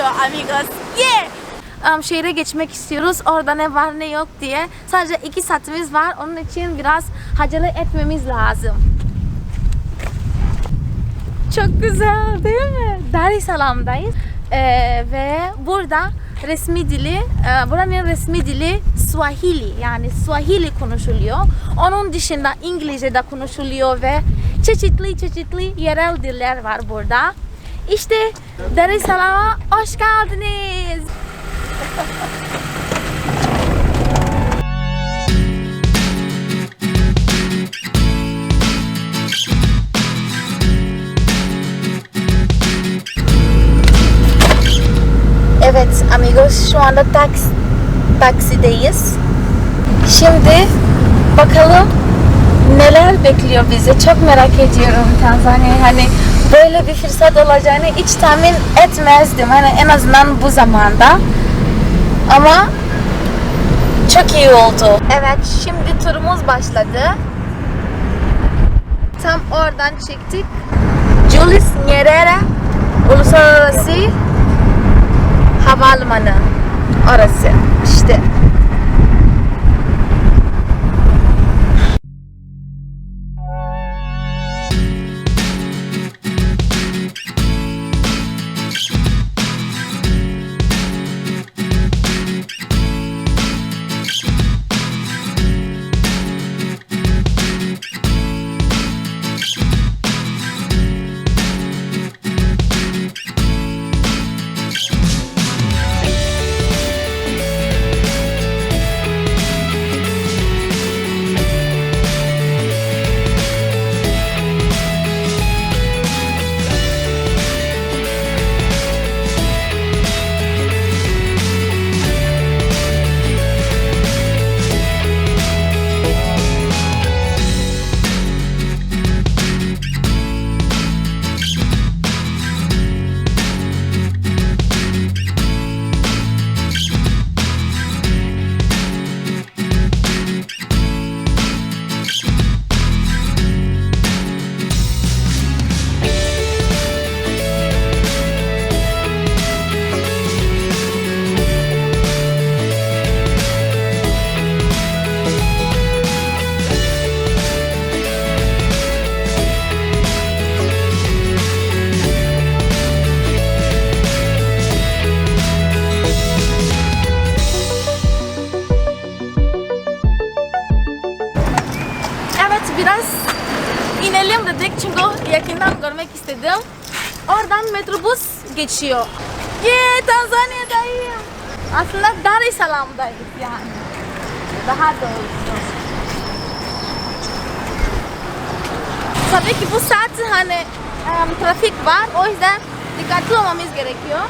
başlıyor amigos. Yeah! Um, şehre geçmek istiyoruz. Orada ne var ne yok diye. Sadece iki saatimiz var. Onun için biraz acele etmemiz lazım. Çok güzel değil mi? Dar es Salaam'dayız. Ee, ve burada resmi dili, e, buranın resmi dili Swahili yani Swahili konuşuluyor. Onun dışında İngilizce de konuşuluyor ve çeşitli çeşitli yerel diller var burada. İşte Dar es Salaam'a hoş geldiniz. Evet amigos şu anda taks taksideyiz. Şimdi bakalım neler bekliyor bizi. Çok merak ediyorum Tanzanya. Hani böyle bir fırsat olacağını hiç tahmin etmezdim. Hani en azından bu zamanda. Ama çok iyi oldu. Evet şimdi turumuz başladı. Tam oradan çıktık. Julius Nyerere Uluslararası Havalimanı. Orası. işte. İnelim dedik çünkü yakından görmek istedim. Oradan metrobüs geçiyor. Yeah Tanzanya'dayım. Aslında Dar es Salaam'dayız yani. Daha doğrusu. Tabii ki bu saat hani em, trafik var o yüzden dikkatli olmamız gerekiyor.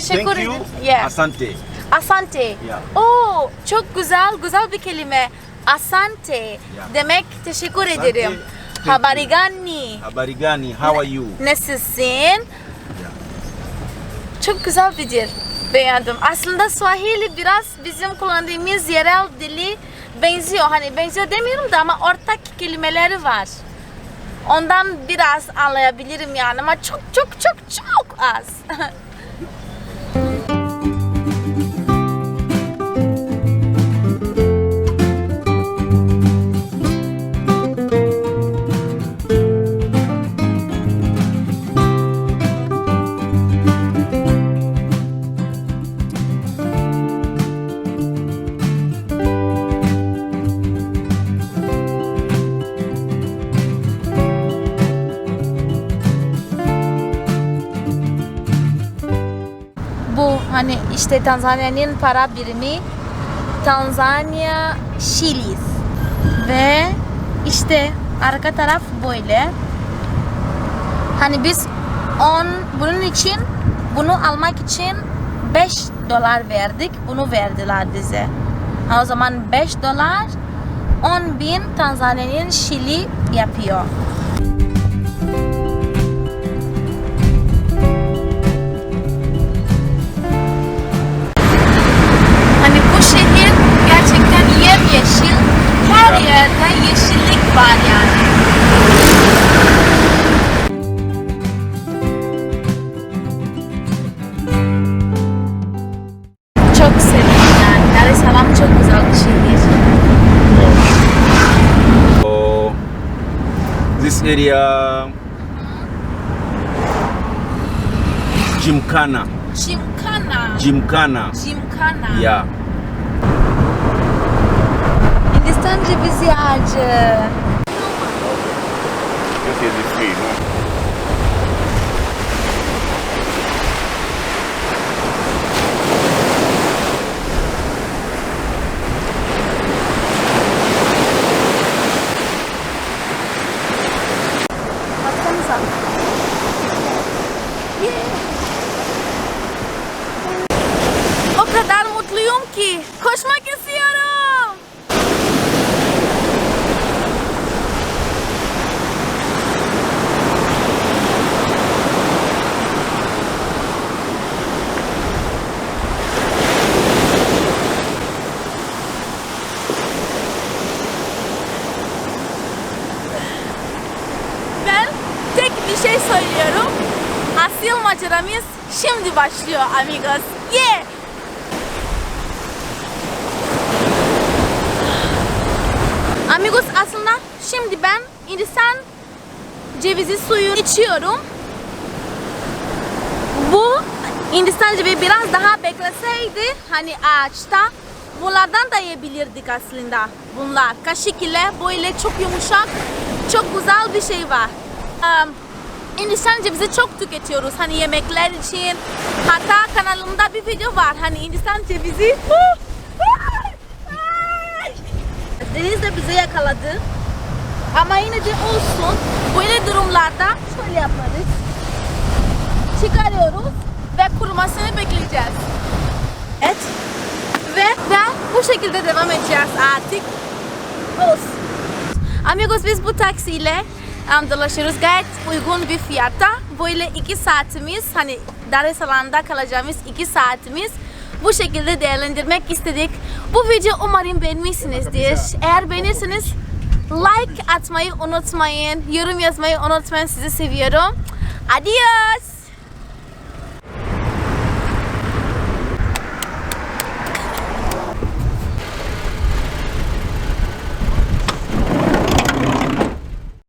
Teşekkür Thank you. ederim. Yeah. Asante. Asante. Yeah. Oo, çok güzel, güzel bir kelime. Asante demek teşekkür Asante, ederim. thank you. Habari gani? Habari gani? How are you? Nasılsın? Çok güzel bir dil. Beğendim. Aslında Swahili biraz bizim kullandığımız yerel dili benziyor. Hani benziyor demiyorum da ama ortak kelimeleri var. Ondan biraz anlayabilirim yani ama çok çok çok çok az. işte Tanzanya'nın para birimi Tanzanya Şilis. Ve işte arka taraf böyle. Hani biz 10 bunun için bunu almak için 5 dolar verdik. Bunu verdiler bize. O zaman 5 dolar 10 bin Tanzanya'nın Şili yapıyor. seria Gymkhana. Gymkhana. Gymkhana. Gymkhana. Yeah. Hindistan gibi ziyacı. Okay. This? Maceramız şimdi başlıyor amigos. Yeah! Amigos aslında şimdi ben Hindistan cevizi suyu içiyorum. Bu Hindistan cevizi biraz daha bekleseydi hani ağaçta bunlardan da yiyebilirdik aslında bunlar. Kaşık ile böyle çok yumuşak, çok güzel bir şey var. Um, Hindistan cevizi çok tüketiyoruz hani yemekler için. Hatta kanalımda bir video var hani Hindistan cevizi. Deniz de bizi yakaladı. Ama yine de olsun. Böyle durumlarda şöyle yaparız. Çıkarıyoruz ve kurumasını bekleyeceğiz. Evet. Ve, ve bu şekilde devam edeceğiz artık. Olsun. Amigos biz bu taksiyle dolaşıyoruz gayet uygun bir fiyatta. Böyle iki saatimiz hani Dar es Salaam'da kalacağımız iki saatimiz bu şekilde değerlendirmek istedik. Bu video umarım beğenmişsinizdir. Eğer beğenirseniz like atmayı unutmayın. Yorum yazmayı unutmayın. Sizi seviyorum. Adios.